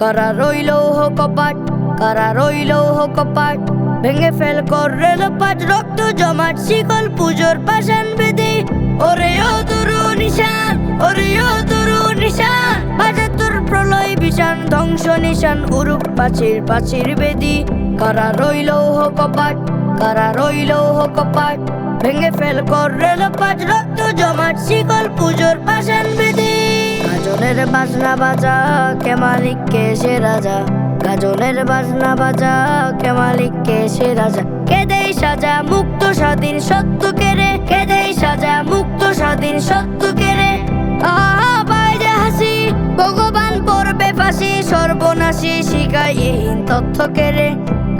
কারা রইল হো কপাট, কারা রইল হো কপাট। ভেঙে ফেল কর রেল পাট রক্ত জমাট, শিকল পুজোর পাশান বেদি। ওরে ও তরু নিশান, ওরে ও তরু নিশান। বাজে তোর প্রলয় বিশান ধ্বংস নিশান, উরুপ পাচির পাচির বেদি। কারা রইল হো কপাট, কারা রইল হো কপাট। ভেঙে ফেল কর রেল পাট রক্ত জমাট, শিকল পুজোর পাশান গাজনের বাজনা বাজা, কে মালিক, কে সে রাজা? গাজনের বাজনা বাজা, কে মালিক, কে সে রাজা? কে দেই সাজা মুক্ত স্বাধীন সত্য কেরে কে দেই সাজা মুক্ত স্বাধীন সত্য কেরে আহা বাইরে হাসি, ভগবান পড়বে ফাঁসি, সর্বনাশী শিখাই এহীন তথ্য কেরে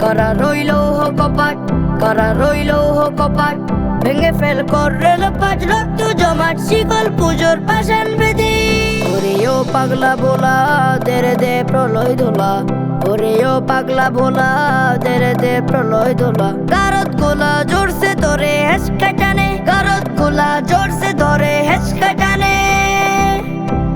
করা রইল হো কপাট, করা রইল হো কপাট। ভেঙে ফেল কর রেল পাট রক্ত জমাট, শিকল পুজোর পাশান পাগলা ভোলা, দেরে দে প্রলয় দোলা ওরে ও পাগলা ভোলা, দেরে দে প্রলয় দোলা গারদ গোলা জোরসে ধরে, হেসকা টানে। গারদ গোলা জোরসে ধরে, হেসকা টানে।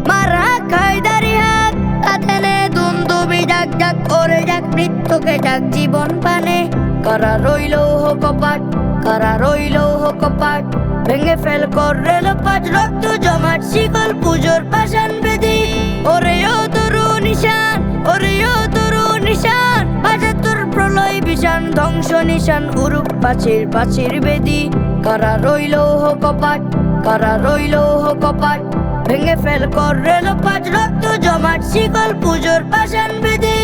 মারা খাই দাড়ি হাত কাতেনে দুন্দুবি ডাক ডাক করে যাক মৃত্যুকে ডাক জীবন পানে কারা রইল হো কপাট, কারা রইল হো কপাট। ভেঙে ফেল কর রেল পাট রক্ত জমাট, শিকল পুজোর পাশান বিশান ধ্বংস নিশান, উরুপ পাচির পাচির বেদি। কারা রইল হো কপাট, কারা রইল হো কপাট? ভেঙে ফেল কর রেল পাঁচ রক্ত জমাট, শিকল পুজোর পাশান বেদি।